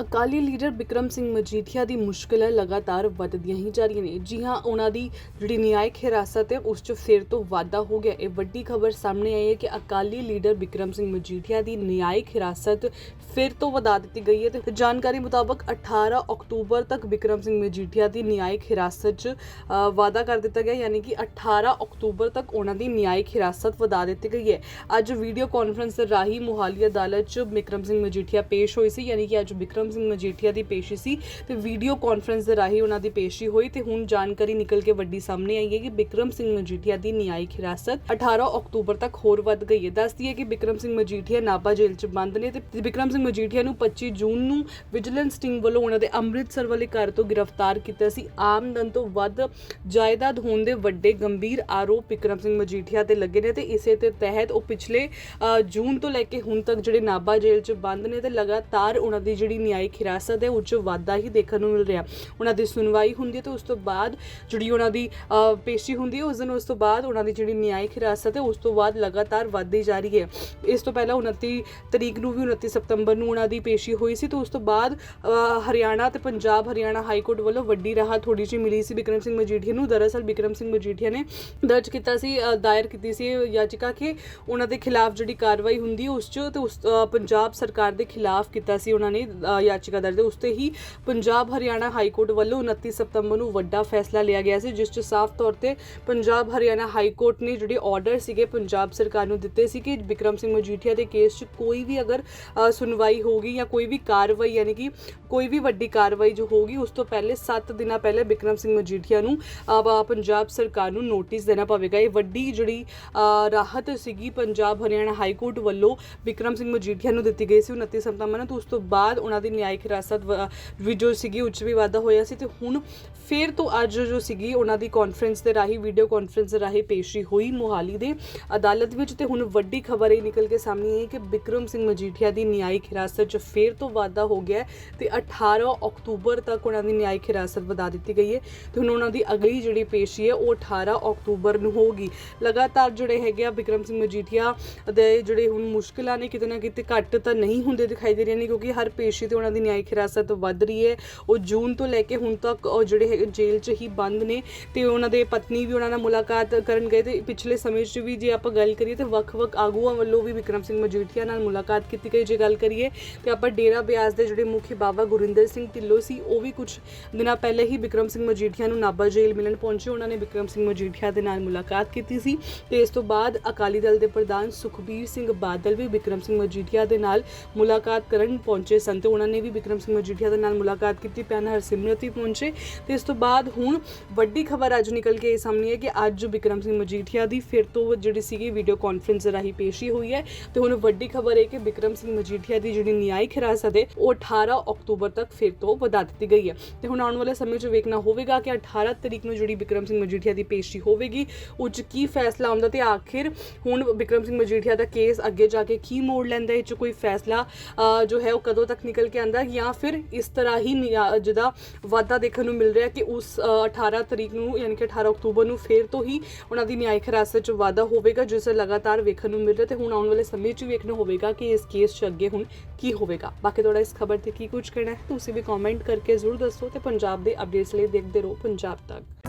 Akali leader Bikram Singh Majithia ਦੀ ਮੁਸ਼ਕਲਾਂ ਲਗਾਤਾਰ ਵੱਧਦੀਆਂ ਹੀ ਜਾ ਰਹੀਆਂ ਨੇ। ਜੀ ਹਾਂ ਉਹਨਾਂ ਦੀ ਜਿਹੜੀ ਨਿਆਇਕ ਹਿਰਾਸਤ ਹੈ ਉਸ 'ਚ ਫਿਰ ਤੋਂ ਵਾਧਾ ਹੋ ਗਿਆ। ਇਹ ਵੱਡੀ ਖਬਰ ਸਾਹਮਣੇ ਆਈ ਹੈ ਕਿ ਅਕਾਲੀ ਲੀਡਰ ਬਿਕਰਮ ਸਿੰਘ ਮਜੀਠੀਆ ਦੀ ਨਿਆਇਕ ਹਿਰਾਸਤ ਫਿਰ ਤੋਂ ਵਧਾ ਦਿੱਤੀ ਗਈ ਹੈ ਤੇ ਜਾਣਕਾਰੀ ਮੁਤਾਬਕ 18 ਅਕਤੂਬਰ ਤੱਕ ਬਿਕਰਮ ਸਿੰਘ ਮਜੀਠੀਆ ਦੀ ਨਿਆਇਕ ਹਿਰਾਸਤ 'ਚ ਅ, ਵਾਅਦਾ ਕਰ ਦਿੱਤਾ ਗਿਆ ਯਾਨੀ ਕਿ 18 ਅਕਤੂਬਰ ਤੱਕ ਉਹਨਾਂ ਦੀ ਨਿਆਇਕ ਹਿਰਾਸਤ ਵਧਾ ਦਿੱਤੀ ਗਈ ਹੈ। ਅੱਜ ਵੀਡੀਓ ਕਾਨਫਰੰਸ ਰਾਹੀਂ ਮੁਹਾਲੀ ਅਦਾਲਤ 'ਚ ਬਿਕਰਮ ਸਿੰਘ ਮਜੀਠੀਆ ਪੇਸ਼ ਹੋਈ ਸੀ ਯਾਨੀ ਕਿ ਅੱਜ ਬਿਕਰਮ ਸਿੰਘ ਮਜੀਠੀਆ ਦੀ ਪੇਸ਼ੀ ਸੀ ਤੇ ਵੀਡੀਓ ਕਾਨਫਰੰਸ ਦੇ ਰਾਹੀਂ ਉਹਨਾਂ ਦੀ ਪੇਸ਼ੀ ਹੋਈ ਤੇ ਹੁਣ ਜਾਣਕਾਰੀ ਨਿਕਲ ਕੇ ਵੱਡੀ ਸਾਹਮਣੇ ਆਈ ਹੈ ਕਿ ਬਿਕਰਮ ਸਿੰਘ ਮਜੀਠੀਆ ਦੀ ਨਿਆਇਕ ਹਿਰਾਸਤ 18 ਅਕਤੂਬਰ ਤੱਕ ਹੋਰ ਵੱਧ ਗਈ ਹੈ। ਦੱਸਦੀ ਹੈ ਕਿ ਬਿਕਰਮ ਸਿੰਘ ਮਜੀਠੀਆ ਨਾਭਾ ਜੇਲ੍ਹ 'ਚ ਬੰਦ ਨੇ ਤੇ ਬਿਕਰਮ ਸਿੰਘ ਮਜੀਠੀਆ ਨੂੰ 25 ਜੂਨ ਨੂੰ ਵਿਜੀਲੈਂਸ ਟੀਮ ਵੱਲੋਂ ਉਹਨਾਂ ਦੇ ਅੰਮ੍ਰਿਤਸਰ ਵਾਲੇ ਘਰ ਤੋਂ ਗ੍ਰਿਫਤਾਰ ਕੀਤਾ ਸੀ। ਆਮਦਨ ਤੋਂ ਵੱਧ ਜਾਇਦਾਦ ਹੋਣ ਦੇ ਵੱਡੇ ਗੰਭੀਰ ਆਰੋਪ ਬਿਕਰਮ ਸਿੰਘ ਮਜੀਠੀਆ ਤੇ ਲੱਗੇ ਨੇ ਤੇ ਇਸੇ ਦੇ ਤਹਿਤ ਉਹ ਪਿਛਲੇ ਅ, ਜੂਨ ਤੋਂ ਲੈ ਕੇ ਹੁਣ ਤੱਕ ਜਿਹੜੇ ਨਾਭਾ ਜੇਲ੍ਹ 'ਚ ਬੰਦ ਨੇ ਤੇ ਲਗਾਤਾਰ ਉਹਨਾਂ ਦੀ ਜਿਹੜੀ ਨਿਆਇਕ ਹਿਰਾਸਤ ਹੈ ਉਹ 'ਚ ਵਾਧਾ ਹੀ ਦੇਖਣ ਨੂੰ ਮਿਲ ਰਿਹਾ। ਉਹਨਾਂ ਦੀ ਸੁਣਵਾਈ ਹੁੰਦੀ ਹੈ ਤੇ ਉਸ ਤੋਂ ਬਾਅਦ ਜਿਹੜੀ ਉਹਨਾਂ ਦੀ ਪੇਸ਼ੀ ਹੁੰਦੀ ਹੈ, ਉਸ ਦਿਨ ਉਸ ਤੋਂ ਬਾਅਦ ਉਹਨਾਂ ਦੀ ਜਿਹੜੀ ਨਿਆਇਕ ਹਿਰਾਸਤ ਹੈ, ਉਸ ਤੋਂ ਬਾਅਦ ਲਗਾਤਾਰ ਵੱਧਦੀ ਜਾ ਰਹੀ ਹੈ। ਇਸ ਤੋਂ ਪਹਿਲਾਂ 29 ਤਰੀਕ ਨੂੰ ਵੀ 29 ਸਤੰਬਰ ਨੂੰ ਉਹਨਾਂ ਦੀ ਪੇਸ਼ੀ ਹੋਈ ਸੀ ਤੇ ਉਸ ਤੋਂ ਬਾਅਦ ਹਰਿਆਣਾ ਤੇ ਪੰਜਾਬ, ਹਰਿਆਣਾ ਹਾਈ ਕੋਰਟ ਵੱਲੋਂ ਵੱਡੀ ਰਾਹਤ ਥੋੜੀ ਜਿਹੀ ਮਿਲੀ ਸੀ ਬਿਕਰਮ ਸਿੰਘ ਮਜੀਠੀਆ ਨੂੰ। ਦਰਅਸਲ ਬਿਕਰਮ ਸਿੰਘ ਮਜੀਠੀਆ ਨੇ ਦਰਜ ਕੀਤਾ ਸੀ ਦਾਇਰ ਕੀਤੀ ਸੀ ਯਾਚਿਕਾ ਕਿ ਉਹਨਾਂ ਦੇ ਖਿਲਾਫ ਜਿਹੜੀ ਕਾਰਵਾਈ ਹੁੰਦੀ ਉਸ 'ਚ ਤੇ ਉਸ ਪੰਜਾਬ ਸਰਕਾਰ ਦੇ ਖਿਲਾਫ ਕੀਤਾ ਸੀ। ਉਹਨਾਂ ਨੇ ਯਾਚਿਕਾ ਦਰਜ ਉਸ ਤੇ ਹੀ ਪੰਜਾਬ ਹਰਿਆਣਾ ਹਾਈ ਕੋਰਟ ਵੱਲੋਂ 29 ਸਤੰਬਰ ਨੂੰ ਵੱਡਾ ਫੈਸਲਾ ਲਿਆ ਗਿਆ ਸੀ ਜਿਸ 'ਚ ਸਾਫ਼ ਤੌਰ ਤੇ ਪੰਜਾਬ ਹਰਿਆਣਾ ਹਾਈ ਕੋਰਟ ਨੇ ਜਿਹੜੇ ਆਰਡਰ ਸੀਗੇ ਪੰਜਾਬ ਸਰਕਾਰ ਨੂੰ ਦਿੱਤੇ ਸੀ ਕਿ ਬਿਕਰਮ ਸਿੰਘ ਮਜੀਠੀਆ ਦੇ ਕੇਸ 'ਚ ਕੋਈ ਵੀ ਅਗਰ ਅ, ਸੁਣਵਾਈ ਹੋਗੀ ਜਾਂ ਕੋਈ ਵੀ ਕਾਰਵਾਈ ਯਾਨੀ ਕਿ ਕੋਈ ਵੀ ਵੱਡੀ ਕਾਰਵਾਈ ਜੋ ਹੋਗੀ ਉਸ ਤੋਂ ਪਹਿਲੇ 7 ਦਿਨਾਂ ਪਹਿਲੇ ਬਿਕਰਮ ਸਿੰਘ ਮਜੀਠੀਆ ਨੂੰ ਪੰਜਾਬ ਸਰਕਾਰ ਨੂੰ ਨੋਟਿਸ ਦੇਣਾ ਪਵੇਗਾ। ਇਹ ਵੱਡੀ ਜਿਹੜੀ ਰਾਹਤ ਸੀਗੀ ਪੰਜਾਬ ਹਰਿਆਣਾ ਹਾਈ ਕੋਰਟ ਵੱਲੋਂ ਬਿਕਰਮ ਸਿੰਘ ਮਜੀਠੀਆ ਨੂੰ ਦਿੱਤੀ ਗਈ ਸੀ 29 ਸਤੰਬਰ ਨੂੰ ਤੇ ਉਸ ਤੋਂ ਬਾਅਦ ਉਹਨਾਂ ਦੀ ਨਿਆਇਕ ਹਿਰਾਸਤ ਵੀ ਜੋ ਸੀਗੀ, ਉੱਚ ਵੀ ਵਾਧਾ ਹੋਇਆ ਸੀ ਤੇ ਹੁਣ ਫਿਰ ਤੋਂ ਅੱਜ ਜੋ ਸੀਗੀ, ਉਹਨਾਂ ਦੀ ਕਾਨਫਰੰਸ ਦੇ ਰਾਹੀਂ ਵੀਡੀਓ ਕਾਨਫਰੰਸ ਦੇ ਰਾਹੀਂ ਪੇਸ਼ੀ ਹੋਈ ਮੋਹਾਲੀ ਦੇ ਅਦਾਲਤ ਵਿੱਚ ਤੇ ਹੁਣ ਵੱਡੀ ਖਬਰ ਇਹ ਨਿਕਲ ਕੇ ਸਾਹਮਣੇ ਆਈ ਕਿ ਬਿਕਰਮ ਸਿੰਘ ਮਜੀਠੀਆ ਦੀ ਨਿਆਇਕ ਹਿਰਾਸਤ 'ਚ ਫਿਰ ਤੋਂ ਵਾਧਾ ਹੋ ਗਿਆ ਹੈ ਤੇ 18 ਅਕਤੂਬਰ ਤੱਕ ਉਹਨਾਂ ਦੀ ਨਿਆਇਕ ਹਿਰਾਸਤ ਵਧਾ ਦਿੱਤੀ ਗਈ ਹੈ ਤੇ ਹੁਣ ਉਹਨਾਂ ਦੀ ਅਗਲੀ ਜਿਹੜੀ ਪੇਸ਼ੀ ਹੈ, ਉਹ 18 ਅਕਤੂਬਰ ਨੂੰ ਹੋਊਗੀ। ਲਗਾਤਾਰ ਜਿਹੜੇ ਹੈਗੇ ਆ ਬਿਕਰਮ ਸਿੰਘ ਮਜੀਠੀਆ ਦੇ ਜਿਹੜੇ ਹੁਣ ਮੁਸ਼ਕਿਲਾਂ ਨੇ ਕਿਤੇ ਨਾ ਕਿਤੇ ਘੱਟ ਤਾਂ ਨਹੀਂ ਹੁੰਦੇ ਦਿਖਾਈ ਦੇ ਰਹੀਆਂ ਨੇ ਕਿਉਂਕਿ ਹਰ ਪੇਸ਼ੀ ਤੇ ਉਹਨਾਂ ਦੀ ਨਿਆਇਕ ਹਿਰਾਸਤ ਵੱਧ ਰਹੀ ਹੈ। ਉਹ ਜੂਨ ਤੋਂ ਲੈ ਕੇ ਹੁਣ ਤੱਕ ਉਹ ਜਿਹੜੇ ਹੈਗੇ ਜੇਲ੍ਹ 'ਚ ਹੀ ਬੰਦ ਨੇ ਤੇ ਉਹਨਾਂ ਦੇ ਪਤਨੀ ਵੀ ਉਹਨਾਂ ਨਾਲ ਮੁਲਾਕਾਤ ਕਰਨ ਗਏ ਤੇ ਪਿਛਲੇ ਸਮੇਂ 'ਚ ਵੀ ਜੇ ਆਪਾਂ ਗੱਲ ਕਰੀਏ ਤੇ ਵੱਖ-ਵੱਖ ਆਗੂਆਂ ਵੱਲੋਂ ਵੀ ਬਿਕਰਮ ਸਿੰਘ ਮਜੀਠੀਆ ਨਾਲ ਮੁਲਾਕਾਤ ਕੀਤੀ ਗਈ। ਜੇ ਗੱਲ ਕਰੀਏ ਤੇ ਆਪਾਂ ਡੇਰਾ ਬਿਆਸ ਦੇ ਜਿਹੜੇ ਮੁਖੀ ਬਾਬਾ ਗੁਰਿੰਦਰ ਸਿੰਘ ਢਿੱਲੋਂ ਸੀ, ਉਹ ਵੀ ਕੁਝ ਦਿਨਾਂ ਪਹਿਲੇ ਹੀ ਬਿਕਰਮ ਸਿੰਘ ਮਜੀਠੀਆ ਨੂੰ ਨਾਭਾ ਜੇਲ੍ਹ ਮਿਲਣ ਪਹੁੰਚੇ। ਉਹਨਾਂ ਨੇ ਬਿਕਰਮ ਸਿੰਘ ਮਜੀਠੀਆ ਦੇ ਨਾਲ ਮੁਲਾਕਾਤ ਕੀਤੀ ਸੀ ਤੇ ਇਸ ਤੋਂ ਬਾਅਦ ਅਕਾਲੀ ਦਲ ਦੇ ਪ੍ਰਧਾਨ ਸੁਖਬੀਰ ਸਿੰਘ ਬਾਦਲ ਵੀ ਬਿਕਰਮ ਸਿੰਘ ਮਜੀਠੀਆ ਦੇ ਨਾਲ ਮੁਲਾਕਾਤ ਕਰਨ ਪਹੁੰਚੇ ਸਨ ਤੇ ਉਹਨਾਂ ਨੇ ਵੀ ਬਿਕਰਮ ਸਿੰਘ ਮਜੀਠੀਆ ਦੇ ਨਾਲ ਮੁਲਾਕਾਤ ਕੀਤੀ ਪੈਨ ਹਰਸਿਮਰਤ ਵੀ ਪਹੁੰਚੇ। ਤੇ ਇਸ ਤੋਂ ਬਾਅਦ ਹੁਣ ਵੱਡੀ ਖਬਰ ਅੱਜ ਨਿਕਲ ਕੇ ਸਾਹਮਣੇ ਹੈ ਕਿ ਅੱਜ ਬਿਕਰਮ ਸਿੰਘ ਮਜੀਠੀਆ ਦੀ ਫਿਰ ਤੋਂ ਜਿਹੜੀ ਸੀਗੀ ਵੀਡੀਓ ਕਾਨਫਰੰਸ ਰਾਹੀਂ ਪੇਸ਼ੀ ਹੋਈ ਹੈ। ਤੇ ਹੁਣ ਵੱਡੀ ਖਬਰ ਹੈ ਕਿ ਬਿਕਰਮ ਸਿੰਘ ਮਜੀਠੀਆ ਦੀ ਜਿਹੜੀ ਨਿਆਇਕ ਹਿਰਾਸਤ ਹੈ, ਉਹ 18 ਅਕਤੂਬਰ ਤੱਕ ਫਿਰ ਤੋਂ ਵਧਾ ਦਿੱਤੀ ਗਈ ਹੈ। ਤੇ ਹੁਣ ਆਉਣ ਵਾਲੇ ਸਮੇਂ 'ਚ ਵੇਖਣਾ ਹੋਵੇਗਾ ਕਿ 18 ਤਰੀਕ ਨੂੰ ਜਿਹੜੀ ਬਿਕਰਮ ਸਿੰਘ ਮਜੀਠੀਆ ਦੀ ਪੇਸ਼ੀ ਹੋਵੇਗੀ, ਉਹ 'ਚ ਕੀ ਫੈਸਲਾ ਆਉਂਦਾ ਤੇ ਆਖਿਰ ਹੁਣ ਬਿਕਰਮ ਸਿੰਘ ਮਜੀਠੀਆ ਦਾ ਕੇਸ ਅੱਗੇ ਜਾ ਕੇ ਕੀ ਮੋੜ ਲੈਂਦਾ, ਇਹ 'ਚ ਕੋਈ ਫੈਸਲਾ ਜੋ ਹੈ, ਉਹ ਕਦੋਂ ਤੱਕ ਨਿਕਲ ਕੇ ਆਂਦਾ ਜਾਂ ਫਿਰ ਇਸ ਤਰ੍ਹਾਂ ਹੀ ਨਿਆ- ਜਿਹਦਾ ਵਾਧਾ ਦੇਖਣ ਨੂੰ ਮਿਲ ਰਿਹਾ ਕਿ ਉਸ ਅ, 18 ਤਰੀਕ ਨੂੰ ਯਾਨੀ ਕਿ 18 ਅਕਤੂਬਰ ਨੂੰ ਫੇਰ ਤੋਂ ਹੀ ਉਹਨਾਂ ਦੀ ਨਿਆਇਕ ਹਿਰਾਸਤ 'ਚ ਵਾਧਾ ਹੋਵੇਗਾ ਜਿਸ ਲਗਾਤਾਰ ਵੇਖਣ ਨੂੰ ਮਿਲ ਰਿਹਾ ਤੇ ਹੁਣ ਆਉਣ ਵਾਲੇ ਸਮੇਂ 'ਚ ਵੇਖਣਾ ਹੋਵੇਗਾ ਕਿ ਇਸ ਕੇਸ 'ਚ ਅੱਗੇ ਹੁਣ ਕੀ ਹੋਵੇਗਾ। ਬਾਕੀ ਤੁਹਾਡਾ ਇਸ ਖਬਰ ਤੇ ਕੀ ਕੁਝ ਕਹਿਣਾ ਹੈ ਤੁਸੀਂ ਵੀ ਕਮੈਂਟ ਕਰਕੇ ਜ਼ਰੂਰ ਦੱਸੋ ਤੇ ਪੰਜਾਬ ਦੇ ਅਪਡੇਟਸ ਲਈ ਦੇਖਦੇ ਰਹੋ ਪੰਜਾਬ ਤੱਕ।